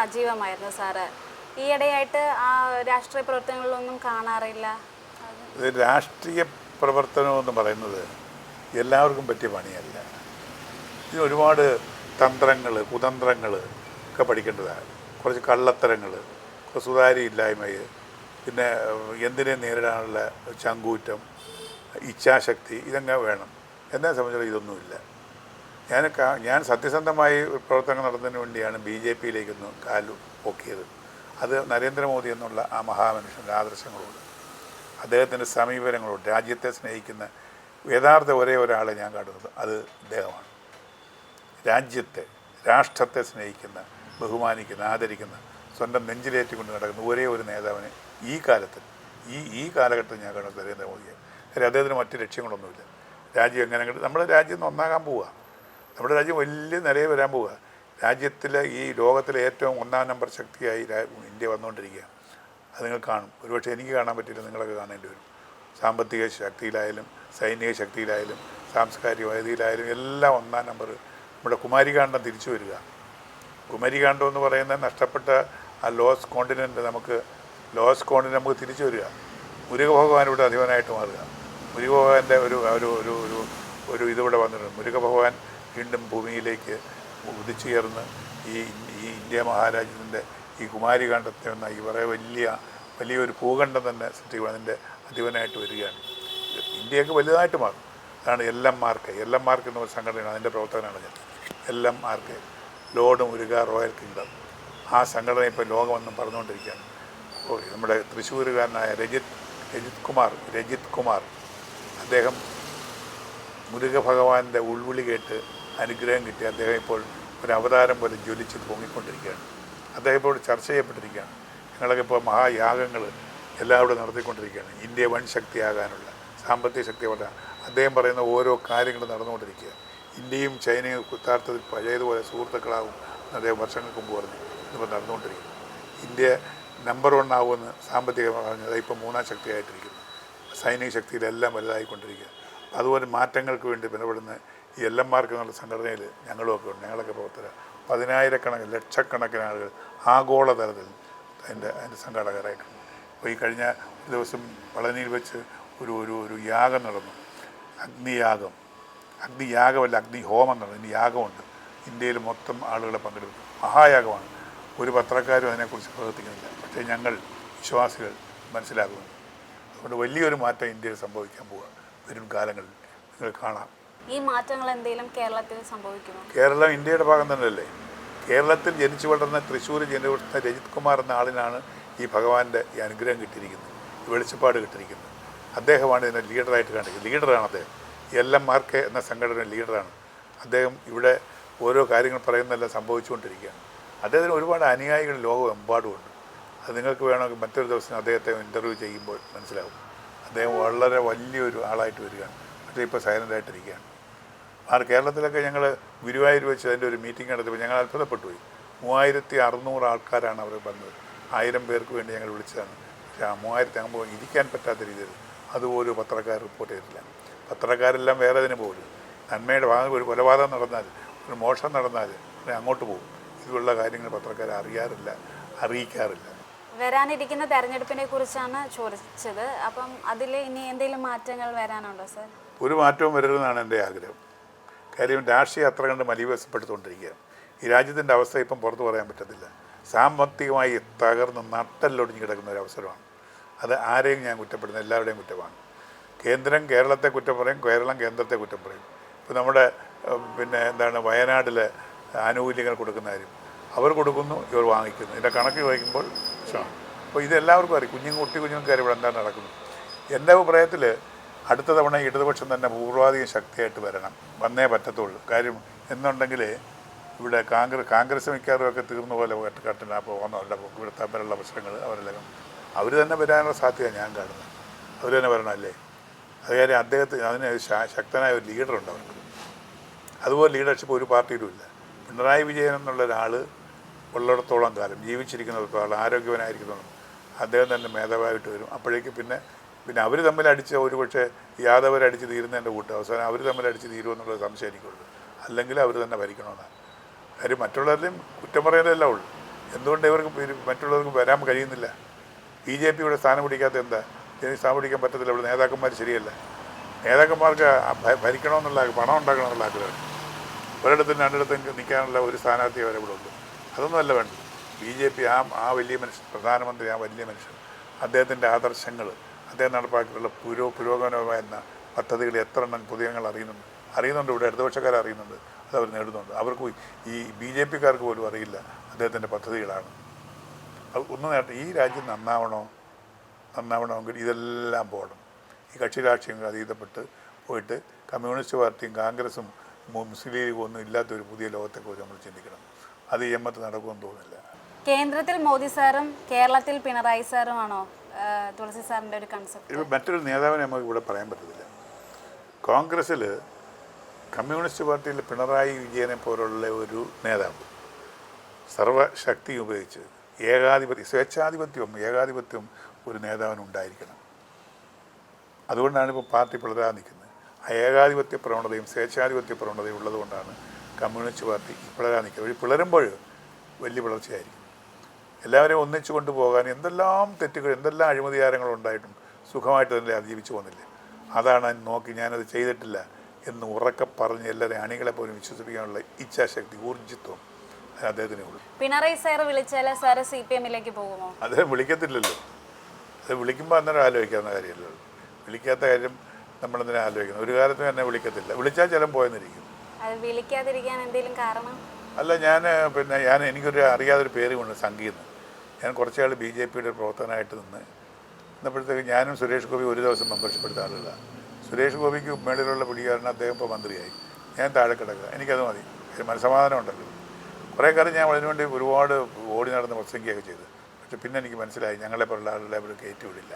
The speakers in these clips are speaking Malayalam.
സജീവമായിരുന്നു സാറ്. ഈയിടെയായിട്ട് ആ രാഷ്ട്രീയ പ്രവർത്തനങ്ങളിലൊന്നും കാണാറില്ല? ഇത് രാഷ്ട്രീയ പ്രവർത്തനം എന്ന് പറയുന്നത് എല്ലാവർക്കും പറ്റിയ പണിയല്ല. ഇതിന് ഒരുപാട് തന്ത്രങ്ങൾ കുതന്ത്രങ്ങൾ ഒക്കെ പഠിക്കേണ്ടതാണ്. കുറച്ച് കള്ളത്തരങ്ങൾ സുതാര്യ ഇല്ലായ്മയെ പിന്നെ എന്തിനെ നേരിടാനുള്ള ചങ്കൂറ്റം ഇച്ഛാശക്തി ഇതങ്ങനെ വേണം. എന്നെ സംബന്ധിച്ചിടത്തോളം ഇതൊന്നുമില്ല. ഞാൻ ഞാൻ സത്യസന്ധമായി പ്രവർത്തനം നടത്തുന്നതിന് വേണ്ടിയാണ് ബി ജെ പിയിലേക്കൊന്ന് കാലു പൊക്കിയത്. അത് നരേന്ദ്രമോദി എന്നുള്ള ആ മഹാമനുഷ്യന്റെ ആദർശങ്ങളോട് അദ്ദേഹത്തിന്റെ സമീപനങ്ങളോട് രാജ്യത്തെ സ്നേഹിക്കുന്ന യഥാർത്ഥ ഒരേ ഒരാളെ ഞാൻ കാണുന്നത് അത് ഇദ്ദേഹമാണ്. രാജ്യത്തെ രാഷ്ട്രത്തെ സ്നേഹിക്കുന്ന ബഹുമാനിക്കുന്ന ആദരിക്കുന്ന സ്വന്തം നെഞ്ചിലേറ്റിക്കൊണ്ട് നടക്കുന്ന ഒരേ ഒരു നേതാവിനെ ഈ കാലത്തിൽ ഈ ഈ കാലഘട്ടത്തിൽ ഞാൻ കാണുന്നത് നരേന്ദ്രമോദിയെ അദ്ദേഹത്തിന് മറ്റു ലക്ഷ്യങ്ങളൊന്നുമില്ല. രാജ്യം എങ്ങനെ നമ്മുടെ രാജ്യം ഒന്ന് ഒന്നാകാൻ പോവുക. നമ്മുടെ രാജ്യം വലിയ നിലയിൽ വരാൻ പോവുക. രാജ്യത്തിലെ ഈ ലോകത്തിലെ ഏറ്റവും ഒന്നാം നമ്പർ ശക്തിയായി ഇന്ത്യ വന്നുകൊണ്ടിരിക്കുക. അത് നിങ്ങൾ കാണും. ഒരുപക്ഷെ എനിക്ക് കാണാൻ പറ്റില്ല നിങ്ങളൊക്കെ കാണേണ്ടി വരും. സാമ്പത്തിക ശക്തിയിലായാലും സൈനിക ശക്തിയിലായാലും സാംസ്കാരിക വൈദ്യയിലായാലും എല്ലാം ഒന്നാം നമ്പർ. നമ്മുടെ കുമാരികാണ്ഡം തിരിച്ചു വരിക. കുമാരികാണ്ഡം എന്ന് പറയുന്ന നഷ്ടപ്പെട്ട ആ ലോസ് കോണ്ടിനെന്റ് നമുക്ക് ലോസ് കോണ്ടിനെ നമുക്ക് തിരിച്ചു വരിക. മുരുകഭഗവാൻ ഇവിടെ അധിപനായിട്ട് മാറുക. മുരുകഭഗവാന്റെ ഒരു ഒരു ഒരു ഒരു ഇതിവിടെ വന്നിട്ടുണ്ട്. മുരുകഭഗവാൻ വീണ്ടും ഭൂമിയിലേക്ക് ഉദിച്ചുയർന്ന് ഈ ഈ ഇന്ത്യ മഹാരാജ്യത്തിന്റെ ഈ കുമാരികണ്ഠത്തെ എന്ന ഈ വളരെ വലിയ വലിയൊരു ഭൂഖണ്ഡം തന്നെ സൃഷ്ടിക്കുക അതിന്റെ അധിപനായിട്ട് വരികയാണ്. ഇന്ത്യയൊക്കെ വലുതായിട്ട് മാറും. അതാണ് എല്ലാം മാർക്ക് എല്ലാം മാർക്ക് എന്ന ഒരു സംഘടനയാണ് അതിന്റെ പ്രവർത്തകനാണ് ഞാൻ. എല്ലാം mark lord Muruga royal kingdom. ആ സംഘടന ഇപ്പോൾ ലോകമെന്നും പറഞ്ഞുകൊണ്ടിരിക്കുകയാണ്. നമ്മുടെ തൃശ്ശൂരുകാരനായ രജിത് രജിത് കുമാർ രജിത് കുമാർ. അദ്ദേഹം മുരുക ഭഗവാന്റെ ഉൾവിളി കേട്ട് അനുഗ്രഹം കിട്ടി. അദ്ദേഹം ഇപ്പോൾ ഒരു അവതാരം പോലെ ജ്വലിച്ച് പൊങ്ങിക്കൊണ്ടിരിക്കുകയാണ് അദ്ദേഹം ഇപ്പോൾ ചർച്ച ചെയ്യപ്പെട്ടിരിക്കുകയാണ്. ഞങ്ങളൊക്കെ ഇപ്പോൾ മഹായാഗങ്ങൾ എല്ലാവരും നടത്തിക്കൊണ്ടിരിക്കുകയാണ്. ഇന്ത്യ വൻ ശക്തിയാകാനുള്ള സാമ്പത്തിക ശക്തി വളരാൻ അദ്ദേഹം പറയുന്ന ഓരോ കാര്യങ്ങളും നടന്നുകൊണ്ടിരിക്കുക ഇന്ത്യയും ചൈനയും യഥാർത്ഥത്തിൽ പഴയതുപോലെ സുഹൃത്തുക്കളാകും എന്ന് അദ്ദേഹം വർഷങ്ങൾക്ക് മുമ്പ് പറഞ്ഞു. ഇതിപ്പോൾ നടന്നുകൊണ്ടിരിക്കുന്നു. ഇന്ത്യ നമ്പർ വൺ ആവുമെന്ന് സാമ്പത്തികമായി പറഞ്ഞത് ഇപ്പോൾ മൂന്നാം ശക്തിയായിട്ടിരിക്കുന്നു. സൈനിക ശക്തിയിലെല്ലാം വലുതായിക്കൊണ്ടിരിക്കുക അതുപോലെ മാറ്റങ്ങൾക്ക് വേണ്ടി ബലപ്പെടുന്ന ഈ എൽ എം എന്നുള്ള സംഘടനയിൽ ഞങ്ങളുമൊക്കെ ഉണ്ട്. ഞങ്ങളൊക്കെ പ്രവർത്തകർ പതിനായിരക്കണക്കിന് ലക്ഷക്കണക്കിന് ആളുകൾ ആഗോളതലത്തിൽ അതിന്റെ അതിന്റെ സംഘാടകരായിട്ടുണ്ട് അപ്പോൾ ഈ കഴിഞ്ഞ ദിവസം പളനിയിൽ വെച്ച് ഒരു ഒരു ഒരു യാഗം നടന്നു. അഗ്നിയാഗം. അഗ്നിയാഗമല്ല അഗ്നിഹോമം നടന്നു ഇനി യാഗമുണ്ട്. ഇന്ത്യയിൽ മൊത്തം ആളുകളെ പങ്കെടുക്കും മഹായാഗമാണ്. ഒരു പത്രക്കാരും അതിനെക്കുറിച്ച് പ്രവർത്തിക്കുന്നില്ല. പക്ഷേ ഞങ്ങൾ വിശ്വാസികൾ മനസ്സിലാക്കുന്നു. അതുകൊണ്ട് വലിയൊരു മാറ്റം ഇന്ത്യയിൽ സംഭവിക്കാൻ പോവുക വരും കാലങ്ങളിൽ. നിങ്ങൾ കാണാം. ഈ മാറ്റങ്ങൾ എന്തെങ്കിലും കേരളത്തിൽ സംഭവിക്കുമോ? കേരളം ഇന്ത്യയുടെ ഭാഗം തന്നെയല്ലേ? കേരളത്തിൽ ജനിച്ചു വളർന്ന തൃശ്ശൂർ ജനിച്ച രജിത് കുമാർ എന്ന ആളിനാണ് ഈ ഭഗവാന്റെ ഈ അനുഗ്രഹം കിട്ടിയിരിക്കുന്നത് വെളിച്ചപ്പാട് കിട്ടിയിരിക്കുന്നത്. അദ്ദേഹമാണ് ഇതിനെ ലീഡറായിട്ട് കാണിക്കുന്നത്. ലീഡറാണ് അദ്ദേഹം. എൽ എം ആർ കെ എന്ന സംഘടന ലീഡറാണ്. അദ്ദേഹം ഇവിടെ ഓരോ കാര്യങ്ങൾ പറയുന്നതെല്ലാം സംഭവിച്ചുകൊണ്ടിരിക്കുകയാണ്. അദ്ദേഹത്തിന് ഒരുപാട് അനുയായികൾ ലോകമെമ്പാടുമുണ്ട്. അത് നിങ്ങൾക്ക് വേണമെങ്കിൽ മറ്റൊരു ദിവസം അദ്ദേഹത്തെ ഇന്റർവ്യൂ ചെയ്യുമ്പോൾ മനസ്സിലാവും. അദ്ദേഹം വളരെ വലിയൊരു ആളായിട്ട് വരികയാണ്. പക്ഷേ ഇപ്പോൾ സൈലന്റായിട്ടിരിക്കുകയാണ് ആ കേരളത്തിലൊക്കെ ഞങ്ങൾ ഗുരുവായൂർ വെച്ച് അതിന്റെ ഒരു മീറ്റിംഗ് നടത്തിയപ്പോൾ ഞങ്ങൾ അത്ഭുതപ്പെട്ടു പോയി. മൂവായിരത്തി അറുന്നൂറ് ആൾക്കാരാണ് അവർ വന്നത്. ആയിരം പേർക്ക് വേണ്ടി ഞങ്ങൾ വിളിച്ചതാണ്. പക്ഷേ ആ മൂവായിരത്തി ആകുമ്പോൾ ഇരിക്കാൻ പറ്റാത്ത രീതിയിൽ അതുപോലും പത്രക്കാർ റിപ്പോർട്ട് ചെയ്തില്ല. പത്രക്കാരെല്ലാം വേറെ ഇതിന് പോലും നന്മയുടെ ഭാഗം ഒരു കൊലപാതകം നടന്നാൽ ഒരു മോഷണം നടന്നാൽ അങ്ങോട്ട് പോകും. ഇതുള്ള കാര്യങ്ങൾ പത്രക്കാർ അറിയാറില്ല അറിയിക്കാറില്ല. വരാനിരിക്കുന്ന തെരഞ്ഞെടുപ്പിനെ കുറിച്ചാണ് ചോദിച്ചത്. അപ്പം അതിൽ ഇനി എന്തെങ്കിലും മാറ്റങ്ങൾ വരാനുണ്ടോ സർ? ഒരു മാറ്റവും വരരുതെന്നാണ് എന്റെ ആഗ്രഹം. കാര്യം രാഷ്ട്രീയം അത്ര കണ്ട് മലിവസപ്പെടുത്തുകൊണ്ടിരിക്കുകയാണ് ഈ രാജ്യത്തിന്റെ അവസ്ഥ ഇപ്പം പുറത്തു പറയാൻ പറ്റത്തില്ല. സാമ്പത്തികമായി തകർന്ന് നട്ടല്ലൊടിഞ്ഞ് കിടക്കുന്ന ഒരു അവസരമാണ്. അത് ആരെയും ഞാൻ കുറ്റപ്പെടുന്നത് എല്ലാവരുടെയും കുറ്റമാണ്. കേന്ദ്രം കേരളത്തെ കുറ്റം പറയും കേരളം കേന്ദ്രത്തെ കുറ്റം പറയും. ഇപ്പോൾ നമ്മുടെ പിന്നെ എന്താണ് വയനാട്ടിൽ ആനുകൂല്യങ്ങൾ കൊടുക്കുന്ന കാര്യം അവർ കൊടുക്കുന്നു ഇവർ വാങ്ങിക്കുന്നു. ഇതിന്റെ കണക്ക് ചോദിക്കുമ്പോൾ അപ്പോൾ ഇതെല്ലാവർക്കും അറിയും. കുഞ്ഞുങ്ങൾ കുട്ടി കുഞ്ഞുങ്ങൾക്ക് ഇവിടെ എന്താണ് നടക്കുന്നത്? എന്റെ അഭിപ്രായത്തിൽ അടുത്ത തവണ ഇടതുപക്ഷം തന്നെ പൂർവാധികം ശക്തിയായിട്ട് വരണം. വന്നേ പറ്റത്തുള്ളൂ. കാര്യം എന്നുണ്ടെങ്കിൽ ഇവിടെ കാൺഗ്രസ് കോൺഗ്രസ് മിക്കവാറും ഒക്കെ തീർന്ന പോലെ കട്ടിന അപ്പോൾ വന്നവരുടെ ഇവിടെ തമ്മിലുള്ള പ്രശ്നങ്ങൾ അവരെല്ലാം. അവർ തന്നെ വരാനുള്ള സാധ്യത ഞാൻ കാണുന്നത്. അവർ തന്നെ വരണമല്ലേ അത് കാര്യം അദ്ദേഹത്തിന് അതിന് ശക്തനായ ഒരു ലീഡറുണ്ട് അവർക്ക്. അതുപോലെ ലീഡർഷിപ്പ് ഒരു പാർട്ടിയിലും ഇല്ല. പിണറായി വിജയൻ എന്നുള്ള ഒരാൾ ഉള്ളിടത്തോളം കാലം ജീവിച്ചിരിക്കുന്ന ജീവിച്ചിരിക്കുന്നിടത്തോളം ആരോഗ്യവനായിരിക്കുന്നു അദ്ദേഹം തന്നെ മേധാവായിട്ട് വരും. അപ്പോഴേക്ക് പിന്നെ പിന്നെ അവർ തമ്മിൽ അടിച്ച് ഒരു പക്ഷേ യാദവരടിച്ച് തീരുന്നതിന്റെ കൂട്ട് അവസാനം അവർ തമ്മിൽ അടിച്ച് തീരുമെന്നുള്ള സംശയം എനിക്കുള്ളത് അല്ലെങ്കിൽ അവർ തന്നെ ഭരിക്കണമെന്നാണ് കാര്യം മറ്റുള്ളവരുടെയും കുറ്റം പറയലല്ല ഉള്ളൂ. എന്തുകൊണ്ട് ഇവർക്ക് മറ്റുള്ളവർക്ക് വരാൻ കഴിയുന്നില്ല? ബി ജെ പിയുടെ സ്ഥാനം പിടിക്കാത്ത എന്താ? സ്ഥാനം പിടിക്കാൻ പറ്റത്തില്ല. ഇവിടെ നേതാക്കന്മാർ ശരിയല്ല. നേതാക്കന്മാർക്ക് ഭരിക്കണമെന്നുള്ള പണം ഉണ്ടാക്കണമെന്നുള്ള ആഗ്രഹം. ഒരിടത്തും രണ്ടിടത്തും നിൽക്കാനുള്ള ഒരു സ്ഥാനാർത്ഥി വരെ ഇവിടെ ഉള്ളൂ അതൊന്നുമല്ല വേണ്ടത്. ബി ജെ പി ആ ആ വലിയ മനുഷ്യൻ പ്രധാനമന്ത്രി ആ വലിയ മനുഷ്യൻ. അദ്ദേഹത്തിന്റെ ആദർശങ്ങൾ അദ്ദേഹം നടപ്പാക്കിയിട്ടുള്ള പുരോ പുരോഗമനമായ പദ്ധതികൾ എത്ര എണ്ണം പൊതുജനങ്ങൾ അറിയുന്നുണ്ട്? അറിയുന്നുണ്ട് ഇവിടെ ഇടതുപക്ഷക്കാർ അറിയുന്നുണ്ട്. അത് അവർ നേടുന്നുണ്ട്. അവർക്ക് ഈ ബി ജെ പിക്കാർക്ക് പോലും അറിയില്ല അദ്ദേഹത്തിന്റെ പദ്ധതികളാണ്. അത് ഒന്ന് നേട്ടം ഈ രാജ്യം നന്നാവണോ? നന്നാവണമെങ്കിൽ ഇതെല്ലാം പോകണം. ഈ കക്ഷി രാഷ്ട്രീയങ്ങൾ അതീതപ്പെട്ട് പോയിട്ട് കമ്മ്യൂണിസ്റ്റ് പാർട്ടിയും കോൺഗ്രസും മുസ്ലിം ലീഗും ഒന്നും ഇല്ലാത്ത ഒരു പുതിയ ലോകത്തെക്കുറിച്ച് നമ്മൾ ചിന്തിക്കണം. അത് ഈ എമ്മത്ത് നടക്കുമെന്ന് തോന്നുന്നില്ല. കേന്ദ്രത്തിൽ മോദി സാറും കേരളത്തിൽ പിണറായി സാറുമാണോ? തുളസി സാറിന്റെ ഒരു കൺസെപ്റ്റ് മറ്റൊരു നേതാവിനെ നമുക്ക് ഇവിടെ പറയാൻ പറ്റത്തില്ല. കോൺഗ്രസ്സിൽ കമ്മ്യൂണിസ്റ്റ് പാർട്ടിയിൽ പിണറായി വിജയനെ പോലുള്ള ഒരു നേതാവ് സർവശക്തി ഉപയോഗിച്ച് ഏകാധിപത്യം സ്വേച്ഛാധിപത്യവും ഏകാധിപത്യവും ഒരു നേതാവിന് ഉണ്ടായിരിക്കണം. അതുകൊണ്ടാണ് ഇപ്പോൾ പാർട്ടി പിളരാൻ നിൽക്കുന്നത്. ആ ഏകാധിപത്യ പ്രവണതയും സ്വേച്ഛാധിപത്യ പ്രവണതയും ഉള്ളതുകൊണ്ടാണ് കമ്മ്യൂണിസ്റ്റ് പാർട്ടി പിളരാൻ നിൽക്കുന്നത്. പിളരുമ്പോൾ വലിയ പിളർച്ചയായിരിക്കും. എല്ലാവരെയും ഒന്നിച്ചു കൊണ്ടുപോകാൻ എന്തെല്ലാം തെറ്റുകൾ എന്തെല്ലാം അഴിമതികാരങ്ങൾ ഉണ്ടായിട്ടും സുഖമായിട്ട് തന്നെ അതിജീവിച്ചു പോകുന്നില്ലേ? അതാണ് നോക്കി ഞാനത് ചെയ്തിട്ടില്ല എന്ന് ഉറക്കെ പറഞ്ഞ് എല്ലാവരെയും അണികളെ പോലും വിശ്വസിപ്പിക്കാനുള്ള ഇച്ഛാശക്തി ഊർജിത്വം അദ്ദേഹത്തിനെ അദ്ദേഹത്തിനേ ഉള്ളൂ. പിണറായി സാർ വിളിച്ചാൽ സാറ് സി പി എമ്മിലേക്ക് പോകുമോ? അദ്ദേഹം വിളിക്കത്തില്ലല്ലോ. അത് വിളിക്കുമ്പോൾ അന്നേരം ആലോചിക്കാവുന്ന കാര്യമല്ലോ വിളിക്കാത്ത കാര്യം നമ്മളെന്തിനാ ആലോചിക്കുന്നത്? ഒരു കാലത്തും എന്നെ വിളിക്കത്തില്ല. വിളിച്ചാൽ ചിലം പോയെന്നിരിക്കും. അത് വിളിക്കാതിരിക്കാൻ എന്തെങ്കിലും കാരണം? അല്ല ഞാൻ പിന്നെ ഞാൻ എനിക്കൊരു അറിയാതൊരു പേര് കൊണ്ട് സംഗീതം. ഞാൻ കുറച്ചാൾ ബി ജെ പിയുടെ പ്രവർത്തനമായിട്ട് നിന്ന് ഇന്നപ്പോഴത്തേക്ക് ഞാനും സുരേഷ് ഗോപി ഒരു ദിവസം മെമ്പർഷിപ്പ് എടുത്ത സുരേഷ് ഗോപിക്ക് മേളിലുള്ള പിടികാരണം അദ്ദേഹം ഇപ്പോൾ മന്ത്രിയായി. ഞാൻ താഴെ കിടക്കുക. എനിക്കത് മതി. ഒരു മനസ്സമാധാനം ഉണ്ടല്ലോ. കുറേ കാലം ഞാൻ അതിനുവേണ്ടി ഒരുപാട് ഓടി നടന്ന് പ്രസംഗിക്കുകയൊക്കെ ചെയ്തു. പക്ഷെ പിന്നെ എനിക്ക് മനസ്സിലായി ഞങ്ങളെ പോലുള്ള ആളുകളെ അവർ കയറ്റി വിടില്ല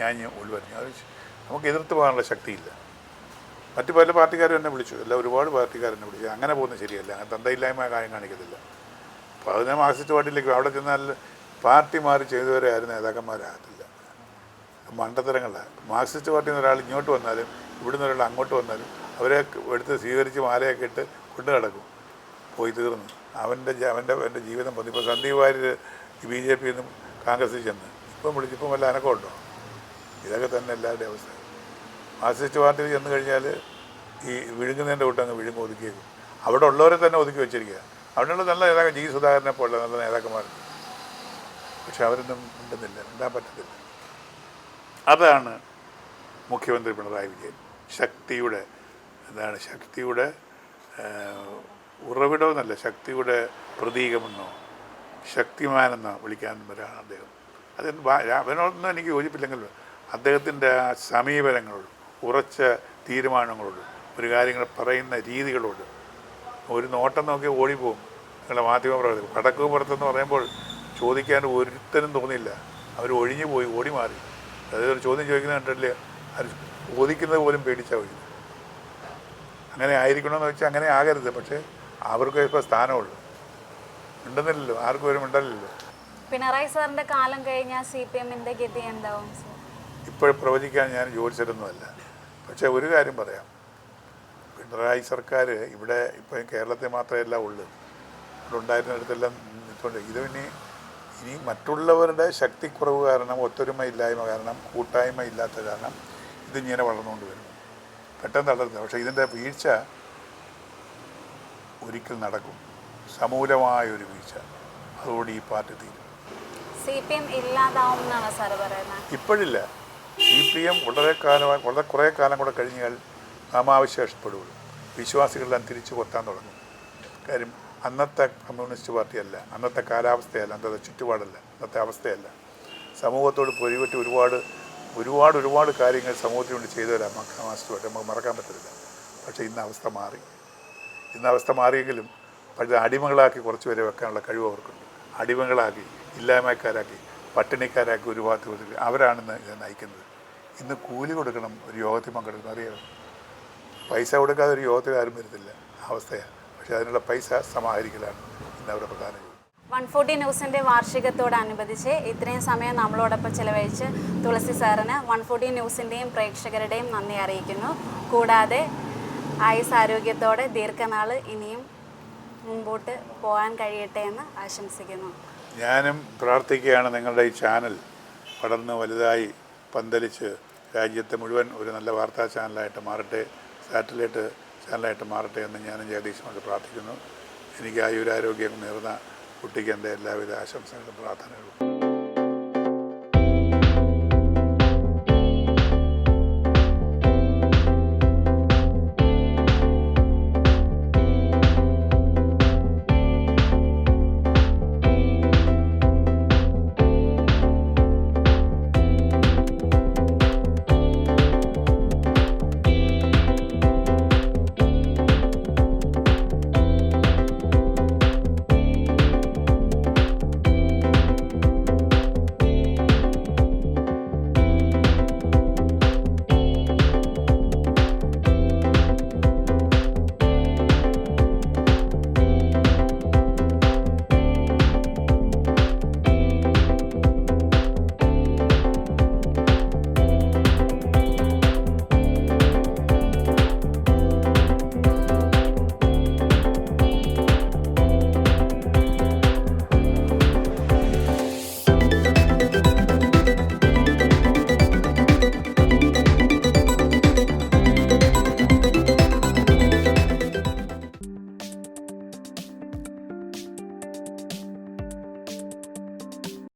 ഞാൻ ഉൾവരിഞ്ഞു അത് നമുക്ക് എതിർത്ത് പോകാനുള്ള ശക്തിയില്ല. മറ്റു പല പാർട്ടിക്കാരും എന്നെ വിളിച്ചു. അല്ല ഒരുപാട് പാർട്ടിക്കാരെന്നെ വിളിച്ചു. അങ്ങനെ പോകുന്നത് ശരിയല്ല. അങ്ങനെ തന്തയില്ലായ്മ കാര്യം കാണിക്കത്തില്ല. അപ്പോൾ അത് ഞാൻ മാർക്സിസ്റ്റ് പാർട്ടിയിലേക്ക് അവിടെ ചെന്നാൽ പാർട്ടി മാറി ചെയ്തവരെ ആരും നേതാക്കന്മാരാകത്തില്ല. മണ്ടത്തരങ്ങളാണ് മാർക്സിസ്റ്റ് പാർട്ടിയിൽ നിന്ന് ഒരാൾ ഇങ്ങോട്ട് വന്നാലും ഇവിടെ നിന്ന് ഒരാൾ അങ്ങോട്ട് വന്നാലും അവരെ എടുത്ത് സ്വീകരിച്ച് മാലയൊക്കെ ഇട്ട് കൊണ്ടു കിടക്കും പോയി തീർന്നു. അവന്റെ അവന്റെ എന്റെ ജീവിതം പതി ഇപ്പോൾ സന്ദീപ് വാര്യർ ബി ജെ പിയിൽ നിന്നും കോൺഗ്രസിൽ ചെന്ന്. ഇപ്പം വിളിച്ചിപ്പം വല്ല അനക്കമുണ്ടോ? ഇതൊക്കെ തന്നെ എല്ലാവരുടെയും അവസ്ഥ. മാർക്സിസ്റ്റ് പാർട്ടിയിൽ ചെന്ന് കഴിഞ്ഞാൽ ഈ വിഴുങ്ങുന്നതിന്റെ കൂട്ടം അങ്ങ് വിഴുങ്ങ് ഒതുക്കിയേക്കും. അവിടെ ഉള്ളവരെ തന്നെ ഒതുക്കി വെച്ചിരിക്കുക അവിടെയുള്ള നല്ല നേതാക്കൾ ജി സുധാകരനെ പോലുള്ള നല്ല നേതാക്കന്മാരുണ്ട് പക്ഷെ അവരൊന്നും ഉണ്ടെന്നില്ല ഉണ്ടാൻ പറ്റത്തില്ല. അതാണ് മുഖ്യമന്ത്രി പിണറായി വിജയൻ. ശക്തിയുടെ എന്താണ് ശക്തിയുടെ ഉറവിടമെന്നല്ല ശക്തിയുടെ പ്രതീകമെന്നോ ശക്തിമാനെന്നോ വിളിക്കാൻ വരാണ് അദ്ദേഹം. അത് അവനോടൊന്നും എനിക്ക് യോജിപ്പില്ലെങ്കിൽ അദ്ദേഹത്തിന്റെ ആ സമീപനങ്ങളോട് ഉറച്ച തീരുമാനങ്ങളോട് ഒരു കാര്യങ്ങൾ പറയുന്ന രീതികളോട് ഒരു നോട്ടം നോക്കി ഓടിപ്പോവും. നിങ്ങളുടെ മാധ്യമ പ്രവർത്തകർ വടക്കു പുറത്തെന്ന് പറയുമ്പോൾ ചോദിക്കാൻ ഒരുത്തനും തോന്നിയില്ല. അവർ ഒഴിഞ്ഞു പോയി ഓടി മാറി. അതായത് ഒരു ചോദ്യം ചോദിക്കുന്നത് കണ്ടിട്ടില്ല. അത് ചോദിക്കുന്നത് പോലും പേടിച്ചാൽ ഒഴിഞ്ഞു. അങ്ങനെ ആയിരിക്കണമെന്ന് വെച്ചാൽ അങ്ങനെ ആകരുത്. പക്ഷേ അവർക്ക് ഇപ്പോൾ സ്ഥാനമുള്ളൂ. ഉണ്ടെന്നില്ലല്ലോ ആർക്കും ഒരു ഉണ്ടല്ലോ പിണറായി സാറിന്റെ കാലം കഴിഞ്ഞാൽ സി പി എമ്മിന്റെ ഗതി എന്താവും? ഇപ്പോഴും ഇപ്പോൾ പ്രവചിക്കാൻ ഞാൻ ജോലിച്ചിരുന്നതല്ല പക്ഷേ ഒരു കാര്യം പറയാം. പിണറായി സർക്കാർ ഇവിടെ ഇപ്പോൾ കേരളത്തിൽ മാത്രമല്ല ഉള്ളു. ഇവിടെ ഉണ്ടായിരുന്നിടത്തെല്ലാം നിൽക്കൊണ്ട് ഇത് പിന്നെ ഇനി മറ്റുള്ളവരുടെ ശക്തിക്കുറവ് കാരണം ഒത്തൊരുമ ഇല്ലായ്മ കാരണം കൂട്ടായ്മ ഇല്ലാത്ത കാരണം ഇതിങ്ങനെ വളർന്നുകൊണ്ട് വരുന്നു പെട്ടെന്ന് തളർന്നു. പക്ഷേ ഇതിന്റെ വീഴ്ച ഒരിക്കൽ നടക്കും. സമൂലമായ ഒരു വീഴ്ച. അതോട് ഈ പാർട്ടി തീരും. ഇപ്പോഴില്ല സി പി എം വളരെ കാലമായി വളരെ കുറേ കാലം കൂടെ കഴിഞ്ഞാൽ നാമാവശേഷപ്പെടുകയുള്ളൂ വിശ്വാസികളെല്ലാം തിരിച്ചു കൊത്താൻ തുടങ്ങും. കാര്യം അന്നത്തെ കമ്മ്യൂണിസ്റ്റ് പാർട്ടിയല്ല അന്നത്തെ കാലാവസ്ഥയല്ല അന്നത്തെ ചുറ്റുപാടല്ല അന്നത്തെ അവസ്ഥയല്ല. സമൂഹത്തോട് പൊരുപറ്റി ഒരുപാട് ഒരുപാട് ഒരുപാട് കാര്യങ്ങൾ സമൂഹത്തിന് വേണ്ടി ചെയ്തവരാണ് മാസ്റ്റർ നമുക്ക് മറക്കാൻ പറ്റത്തില്ല. പക്ഷേ ഇന്ന് അവസ്ഥ മാറി. ഇന്ന് അവസ്ഥ മാറിയെങ്കിലും പഴയ അടിമകളാക്കി കുറച്ച് പേരെ വെക്കാനുള്ള കഴിവ് അവർക്കുണ്ട്. അടിമകളാക്കി ഇല്ലായ്മക്കാരാക്കി പട്ടിണിക്കാരാക്കി ഒരു ഭാഗത്ത് അവരാണെന്ന് ഇത് നയിക്കുന്നത്. ഇന്ന് കൂലി കൊടുക്കണം ഒരു യോഗത്തിൽ പങ്കെടുക്കണം അറിയാമോ പൈസ കൊടുക്കാതെ ഒരു യോഗത്തിൽ ആരും വരുന്നില്ല. അവസ്ഥയാണ് പക്ഷേ അതിനുള്ള പൈസ സമാഹരിക്കലാണ് ഇന്ന് അവരുടെ പ്രധാന ജോലി വൺ ഫോർട്ടി ന്യൂസിന്റെ വാർഷികത്തോടനുബന്ധിച്ച് ഇത്രയും സമയം നമ്മളോടൊപ്പം ചിലവഴിച്ച് തുളസി സാറിന് വൺ ഫോർട്ടി ന്യൂസിന്റെയും പ്രേക്ഷകരുടെയും നന്ദി അറിയിക്കുന്നു. കൂടാതെ ആയുസ് ആരോഗ്യത്തോടെ ദീർഘനാൾ ഇനിയും മുമ്പോട്ട് പോകാൻ കഴിയട്ടെ എന്ന് ആശംസിക്കുന്നു. ഞാനും പ്രാർത്ഥിക്കുകയാണ് നിങ്ങളുടെ ഈ ചാനൽ പടർന്ന് വലുതായി പന്തലിച്ച് രാജ്യത്തെ മുഴുവൻ ഒരു നല്ല വാർത്താ ചാനലായിട്ട് മാറട്ടെ. സാറ്റലൈറ്റ് ചാനലായിട്ട് മാറട്ടെ എന്ന് ഞാനും ജഗദീശുമൊക്കെ പ്രാർത്ഥിക്കുന്നു. എനിക്ക് ആയുരാരോഗ്യം നേർന്ന കുട്ടിക്ക് എന്റെ എല്ലാവിധ ആശംസകളും പ്രാർത്ഥനകളും.